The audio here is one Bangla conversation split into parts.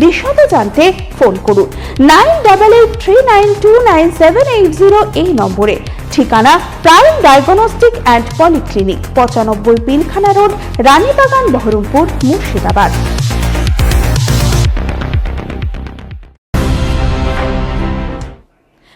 বিশদ জানতে ফোন করুন। Nine double eight three nine two nine seven eight zero এই নম্বরে। ঠিকানা প্রাইম ডায়াগনস্টিক অ্যান্ড পলিক্লিনিক পঁচানব্বই পিলখানা রোড, রানীবাগান, বহরমপুর, মুর্শিদাবাদ।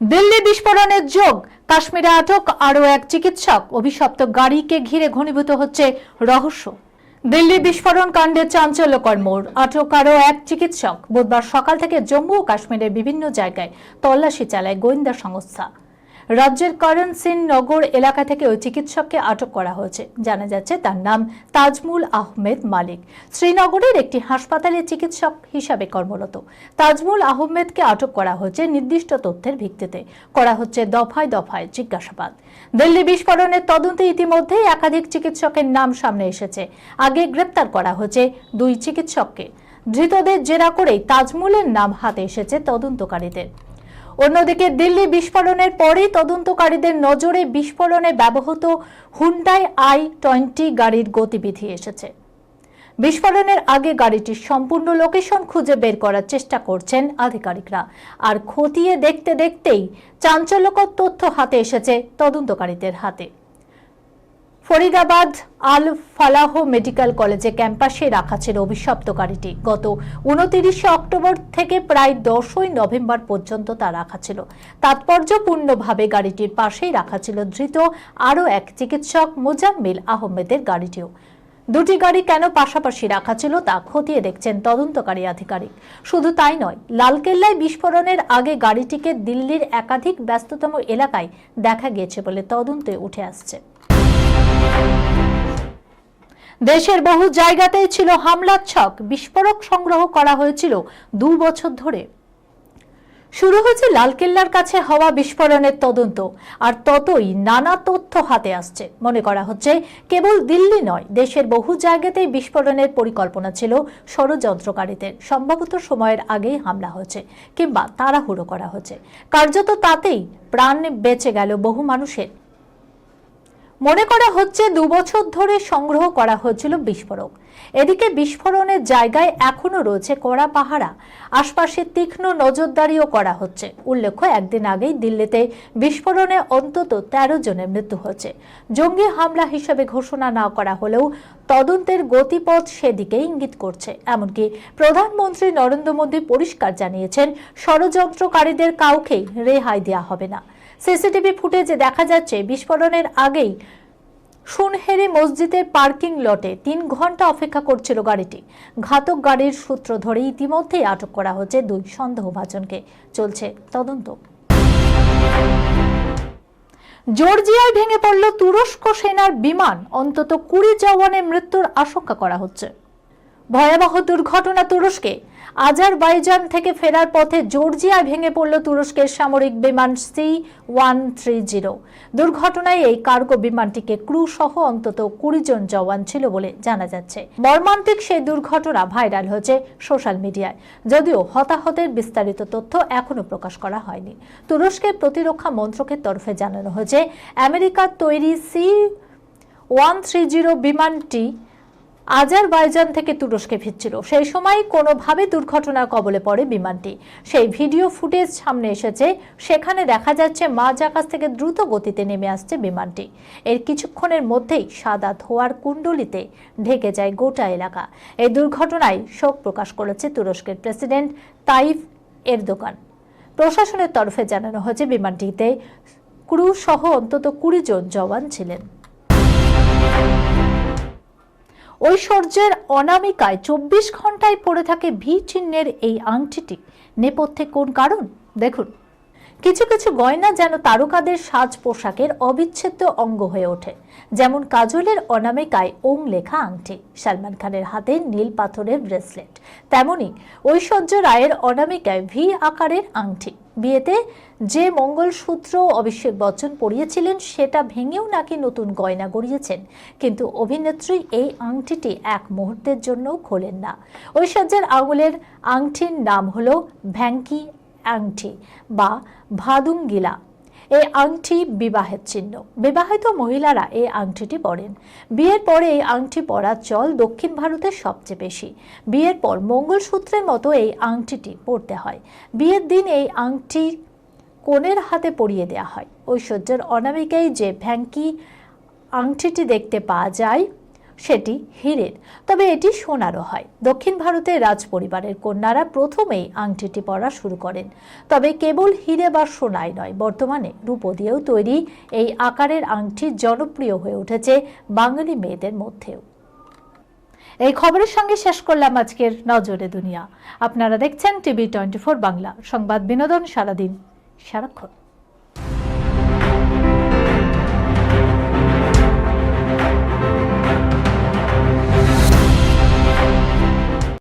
দিল্লি বিস্ফোরণের যোগ, কাশ্মীরে আটক আরও এক চিকিৎসক, অভিশপ্ত গাড়িকে ঘিরে ঘনীভূত হচ্ছে রহস্য। দিল্লি বিস্ফোরণ কাণ্ডে চাঞ্চল্যকর মোড়। আটক আরও এক চিকিৎসক। বুধবার সকাল থেকে জম্মু ও কাশ্মীরের বিভিন্ন জায়গায় তল্লাশি চালায় গোয়েন্দা সংস্থা। রাজ্যের করণ সিং নগর এলাকা থেকে ওই চিকিৎসককে আটক করা হয়েছে। জানা যাচ্ছে তার নাম তাজমুল আহমেদ মালিক। শ্রীনগরের একটি হাসপাতালে চিকিৎসক হিসাবে কর্মরত। তাজমুল আহমেদকে আটক করা হয়েছে নির্দিষ্ট তথ্যের ভিত্তিতে। করা হচ্ছে দফায় দফায় জিজ্ঞাসাবাদ। দিল্লি বিস্ফোরণের তদন্তে ইতিমধ্যেই একাধিক চিকিৎসকের নাম সামনে এসেছে। আগে গ্রেপ্তার করা হয়েছে দুই চিকিৎসককে। ধৃতদের জেরা করেই তাজমুলের নাম হাতে এসেছে তদন্তকারীদের। অন্যদিকে দিল্লি বিস্ফোরণের পরে তদন্তকারীদের নজরে বিস্ফোরণে ব্যবহৃত হুন্ডাই আই টোয়েন্টি গাড়ির গতিবিধি এসেছে। বিস্ফোরণের আগে গাড়িটির সম্পূর্ণ লোকেশন খুঁজে বের করার চেষ্টা করছেন আধিকারিকরা। আর খতিয়ে দেখতে দেখতেই চাঞ্চল্যকর তথ্য হাতে এসেছে তদন্তকারীদের হাতে। ফরিদাবাদ আল ফালাহ মেডিকেল কলেজে ক্যাম্পাসে রাখা ছিল অভিশপ্ত গাড়িটি। গত উনতিরিশে অক্টোবর থেকে প্রায় দশই নভেম্বর পর্যন্ত তা রাখা ছিল তাৎপর্যপূর্ণভাবে গাড়িটির পাশেই রাখা ছিল ধৃত আরও এক চিকিৎসক, মোজাম্মিল আহমেদের গাড়িটিও। দুটি গাড়ি কেন পাশাপাশি রাখা ছিল তা খতিয়ে দেখছেন তদন্তকারী আধিকারিক। শুধু তাই নয়, লালকেল্লায় বিস্ফোরণের আগে গাড়িটিকে দিল্লির একাধিক ব্যস্ততম এলাকায় দেখা গিয়েছে বলে তদন্তে উঠে আসছে। দেশের বহু জায়গাতেই ছিল হামলার ছক। বিস্ফোরক সংগ্রহ করা হয়েছিল দু বছর ধরে। শুরু হয়েছে লালকেল্লার কাছে হওয়া বিস্ফোরণের তদন্ত, আর ততই নানা তথ্য হাতে আসছে। মনে করা হচ্ছে, কেবল দিল্লি নয়, দেশের বহু জায়গাতেই বিস্ফোরণের পরিকল্পনা ছিল ষড়যন্ত্রকারীদের। সম্ভবত সময়ের আগেই হামলা হয়েছে, কিংবা তাড়াহুড়ো করা হয়েছে। কার্যত তাতেই প্রাণ বেঁচে গেল বহু মানুষের। মনে করা হচ্ছে দু বছর ধরে সংগ্রহ করা হয়েছিল বিস্ফোরক। এদিকে বিস্ফোরণের জায়গায় এখনও রয়েছে কড়া পাহারা। আশপাশে তীক্ষ্ণ নজরদারিও করা হচ্ছে। উল্লেখ্য, একদিন আগেই দিল্লিতে বিস্ফোরণে অন্তত তেরো জনের মৃত্যু হয়েছে। জঙ্গি হামলা হিসেবে ঘোষণা না করা হলেও তদন্তের গতিপথ সেদিকে ইঙ্গিত করছে। এমনকি প্রধানমন্ত্রী নরেন্দ্র মোদী পরিষ্কার জানিয়েছেন, ষড়যন্ত্রকারীদের কাউকেই রেহাই দেওয়া হবে না। সিসিটিভি ফুটেজে দেখা যাচ্ছে বিস্ফোরণের আগেই সুনহেরি মসজিদের পার্কিং লটে তিন ঘণ্টা অপেক্ষা করছিল গাড়িটি। ঘাতক গাড়ির সূত্র ধরে ইতিমধ্যেই আটক করা হচ্ছে দুই সন্দেহভাজনকে। চলছে তদন্ত। জর্জিয়ায় ভেঙে পড়ল তুরস্ক সেনার বিমান। অন্তত কুড়ি জওয়ানের মৃত্যুর আশঙ্কা করা হচ্ছে। ভয়াবহ দুর্ঘটনা তুরস্কে। আজারবাইজান থেকে ফেরার পথে জর্জিয়ায় ভেঙে পড়ল তুরস্কের সামরিক বিমান সি ওয়ান থ্রি জিরো। দুর্ঘটনায় এই কার্গো বিমানটিকে ক্রু সহ অন্তত কুড়ি জন জওয়ান ছিল বলে জানা যাচ্ছে। মর্মান্তিক সেই দুর্ঘটনা ভাইরাল হয়েছে সোশ্যাল মিডিয়ায়। যদিও হতাহতের বিস্তারিত তথ্য এখনও প্রকাশ করা হয়নি। তুরস্কের প্রতিরক্ষা মন্ত্রকের তরফে জানানো হয়েছে আমেরিকার তৈরি সি ওয়ান থ্রি জিরো বিমানটি আজারবাইজান থেকে তুরস্কে ফিরছিল। সেই সময় কোনোভাবে দুর্ঘটনার কবলে পড়ে বিমানটি। সেই ভিডিও ফুটেজ সামনে এসেছে। সেখানে দেখা যাচ্ছে মাঝ আকাশ থেকে দ্রুত গতিতে নেমে আসছে বিমানটি। এর কিছুক্ষণের মধ্যেই সাদা ধোয়ার কুণ্ডলিতে ঢেকে যায় গোটা এলাকা। এই দুর্ঘটনায় শোক প্রকাশ করেছে তুরস্কের প্রেসিডেন্ট তাইফ এরদোগান। প্রশাসনের তরফে জানানো হয়েছে, বিমানটিতে ক্রু সহ অন্তত কুড়ি জন জওয়ান ছিলেন। ঐশ্বর্যের অনামিকায় চব্বিশ ঘন্টায় পড়ে থাকে ভি চিহ্নের এই আংটিটি। নেপথ্যে কোন কারণ? দেখুন। কিছু কিছু গয়না যেন তারকাদের সাজ পোশাকের অবিচ্ছেদ্য অঙ্গ হয়ে ওঠে। যেমন কাজলের অনামিকায় ওং লেখা আংটি, সালমান খানের হাতে নীল পাথরের ব্রেসলেট। তেমনি ঐশ্বর্য রায়ের অনামিকায় ভি আকারের আংটি। বিয়েতে যে মঙ্গলসূত্র অভিষেক বচ্চন পরিয়েছিলেন, সেটা ভেঙেও নাকি নতুন গয়না গড়িয়েছেন। কিন্তু অভিনেত্রী এই আংটিটি এক মুহূর্তের জন্যও খোলেন না। ঐশ্বর্যের আঙুলের আংটির নাম হলো ভ্যাঙ্কি আংটি বা ভাদুঙ্গিলা। এই আংটি বিবাহের চিহ্ন। বিবাহিত মহিলারা এই আংটিটি পরেন। বিয়ের পরে এই আংটি পরার চল দক্ষিণ ভারতের সবচেয়ে বেশি। বিয়ের পর মঙ্গলসূত্রের মতো এই আংটিটি পরতে হয়। বিয়ের দিন এই আংটি কনের হাতে পরিয়ে দেওয়া হয়। ঐশ্বর্যের অনামিকায় যে ভ্যাঙ্কি আংটিটি দেখতে পাওয়া যায় সেটি হীরের। তবে এটি সোনারও হয়। দক্ষিণ ভারতের রাজ পরিবারের কন্যারা প্রথমেই আংটিটি পরা শুরু করেন। তবে কেবল হিরে বা সোনাই নয়, বর্তমানে রূপো দিয়েও তৈরি এই আকারের আংটি জনপ্রিয় হয়ে উঠেছে বাঙালি মেয়েদের মধ্যেও। এই খবরের সঙ্গে শেষ করলাম আজকের নজরে দুনিয়া। আপনারা দেখছেন টিভি টোয়েন্টি বাংলা। সংবাদ বিনোদন সারাদিন সারাক্ষণ।